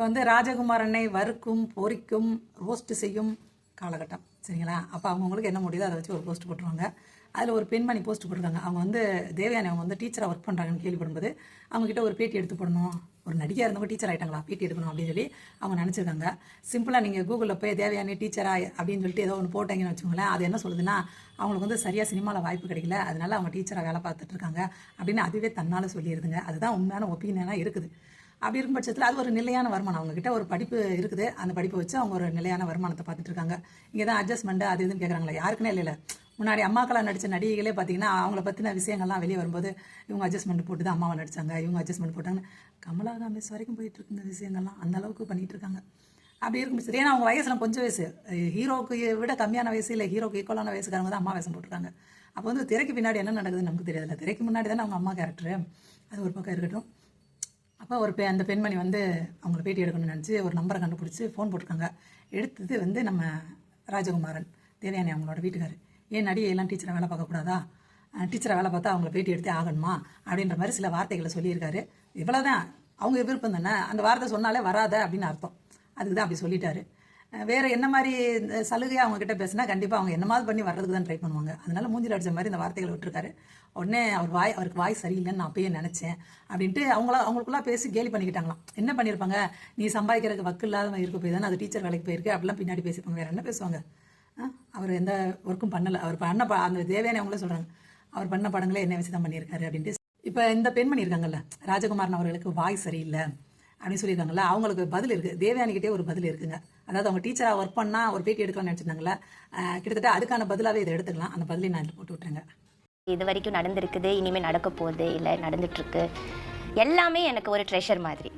இப்போ வந்து ராஜகுமாரனை வறுக்கும் பொரிக்கும் ரோஸ்ட் செய்யும் காலகட்டம். சரிங்களா? அப்போ அவங்கவுங்களுக்கு என்ன முடியுதோ அதை வச்சு ஒரு போஸ்ட் போட்டுருவாங்க. அதில் ஒரு பெண்மணி போஸ்ட் போட்டிருக்காங்க. அவங்க வந்து தேவயானி அவங்க வந்து டீச்சராக ஒர்க் பண்ணுறாங்கன்னு கேள்விப்படும்போது அவங்ககிட்ட ஒரு பேட்டி எடுத்து போடணும். ஒரு நடிகையாக இருந்தவங்க டீச்சர் ஆகிட்டாங்களா பேட்டி எடுக்கணும் அப்படின்னு சொல்லி அவங்க நினச்சிருக்காங்க. சிம்பிளாக நீங்கள் கூகுளில் போய் தேவையான டீச்சரா அப்படின்னு சொல்லிட்டு ஏதோ ஒன்று போட்டீங்கன்னு வச்சுக்கோங்களேன். அது என்ன சொல்லுதுன்னா அவங்களுக்கு வந்து சரியாக சினிமாவில் வாய்ப்பு கிடைக்கல. அதனால அவங்க டீச்சராக வேலை பார்த்துட்ருக்காங்க அப்படின்னு அதுவே தன்னால் சொல்லிடுதுங்க அதுதான் உண்மையான ஒப்பீனியனாக இருக்குது. அப்படி இருக்கும் பட்சத்தில் அது ஒரு நிலையான வருமானம். அவங்ககிட்ட ஒரு படிப்பு இருக்குது. அந்த படிப்பை வச்சு அவங்க ஒரு நிலையான வருமானத்தை பார்த்துட்டு இருக்காங்க. இங்கே தான் அட்ஜஸ்ட்மெண்ட் அது இதுன்னு கேட்குறாங்களே யாருக்குன்னே இல்லை முன்னாடி அம்மாக்களாக நடித்த நடிகைகளே பார்த்தீங்கன்னா அவங்கள பற்றின விஷயங்கள்லாம் வெளியே வரும்போது இவங்க அட்ஜஸ்ட்மெண்ட் போட்டு தான் அம்மாவை நடிச்சாங்க இவங்க அட்ஜஸ்ட்மெண்ட் போட்டாங்க கமலா மிஸ் வரைக்கும் போயிட்டு இருக்குங்க விஷயங்கள்லாம். அந்த அளவுக்கு பண்ணிகிட்டு இருக்காங்க. அப்படி இருக்கும் பட்சத்தில் ஏன்னா அவங்க வயசுலாம் கொஞ்சம் வயசு. ஹீரோக்கு விட கம்மியான வயசு இல்லை ஹீரோக்கு ஈக்குவலான வயசுக்காரங்க தான் அம்மா வேஷம் போட்டுருக்காங்க. அப்போ வந்து திரைக்கு பின்னாடி என்ன நடக்குதுன்னு நமக்கு தெரியாதுல்ல. திரைக்கு முன்னாடி தானே அவங்க அம்மா கேரக்டரு அது ஒரு பக்கம் இருக்கட்டும். அப்போ ஒரு பெ அந்த பெண்மணி வந்து அவங்கள பேட்டி எடுக்கணும்னு நினச்சி ஒரு நம்பரை கண்டுபிடிச்சி ஃபோன் போட்டிருக்காங்க. எடுத்தது வந்து நம்ம ராஜகுமாரன் தேவயானி அவங்களோட வீட்டுக்கார். ஏன் நடிகையெல்லாம் டீச்சரை வேலை பார்க்கக்கூடாதா டீச்சரை வேலை பார்த்தா அவங்கள பேட்டி எடுத்தே ஆகணுமா? அப்படின்ற மாதிரி சில வார்த்தைகளை சொல்லியிருக்காரு. இவ்வளோதான் அவங்க விருப்பம் தானே? அந்த வார்த்தை சொன்னாலே வராத அப்படின்னு அர்த்தம். அதுக்கு தான் அப்படி சொல்லிட்டாரு. வேற என்ன மாதிரி இந்த சலுகையாக அவங்க கிட்ட பேசினா கண்டிப்பாக அவங்க என்னமாவது பண்ணி வர்றதுக்கு தான் ட்ரை பண்ணுவாங்க. அதனால மூஞ்சில் அடிச்ச மாதிரி இந்த வார்த்தைகளை விட்டுருக்காரு. உடனே அவர் வாய் அவருக்கு வாய் சரியில்லைன்னு நான் அப்பயே நினச்சேன் அப்படின்ட்டு அவங்கள அவங்களுக்குள்ளே பேசி கேலி பண்ணிக்கிட்டாங்களாம். என்ன பண்ணியிருப்பாங்க? நீ சம்பாதிக்கிறதுக்கு வக்கு இல்லாதவன் இருக்க போய் தானே அது டீச்சர் வேலைக்கு போயிருக்கு. அப்படிலாம் பின்னாடி பேசிப்பாங்க. வேற என்ன பேசுவாங்க? அவர் எந்த ஒர்க்கும் பண்ணலை. அவர் பண்ண ப- அந்த தேவையான அவங்களே சொல்கிறாங்க அவர் பண்ண படங்களே என்ன வச்சு தான் பண்ணியிருக்காரு அப்படின்ட்டு. இப்போ இந்த பெண்மணி இருக்காங்கல்ல ராஜகுமாரன் அவர்களுக்கு வாய் சரியில்லை. அப்படின்னு சொல்லியிருக்காங்களா அவங்களுக்கு பதில் இருக்குது தேவயானிக்கிட்டே ஒரு பதில் இருக்குங்க. அதாவது அவங்க டீச்சராக ஒர்க் பண்ணால் ஒரு பேட்டி எடுக்கலாம்னு நினச்சிருந்தாங்களே கிட்டத்தட்ட அதுக்கான பதிலாகவே இதை எடுத்துக்கலாம். அந்த பதிலை நான் போட்டு விட்டுறேங்க இது வரைக்கும் நடந்திருக்குது இனிமேல் நடக்க போகுது இல்லை நடந்துட்டுருக்கு. எல்லாமே எனக்கு ஒரு ட்ரெஷர் மாதிரி.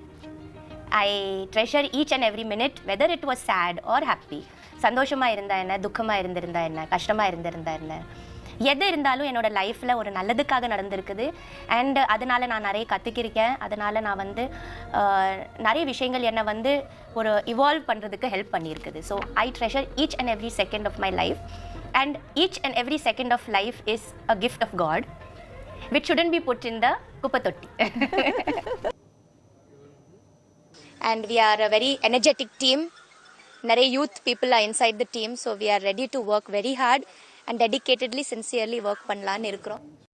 I treasure each and every minute whether it was sad or happy சந்தோஷமாக இருந்தா என்ன துக்கமாக இருந்திருந்தா என்ன கஷ்டமாக இருந்திருந்தா என்ன. எது இருந்தாலும் என்னோட லைஃப்பில் ஒரு நல்லதுக்காக நடந்திருக்குது. அண்ட் அதனால நான் நிறைய கற்றுக்கிருக்கேன் அதனால நான் வந்து நிறைய விஷயங்கள் என்னை வந்து ஒரு இவால்வ் பண்ணுறதுக்கு ஹெல்ப் பண்ணியிருக்குது. So I treasure each and every second of my life and each and every second of life is a gift of God which be put in the குப்பை தொட்டி and we are a very energetic team. நிறைய youth people are inside the team, so we are ready to work very hard. And dedicatedly sincerely work பண்ணலான்னு இருக்கிறோம்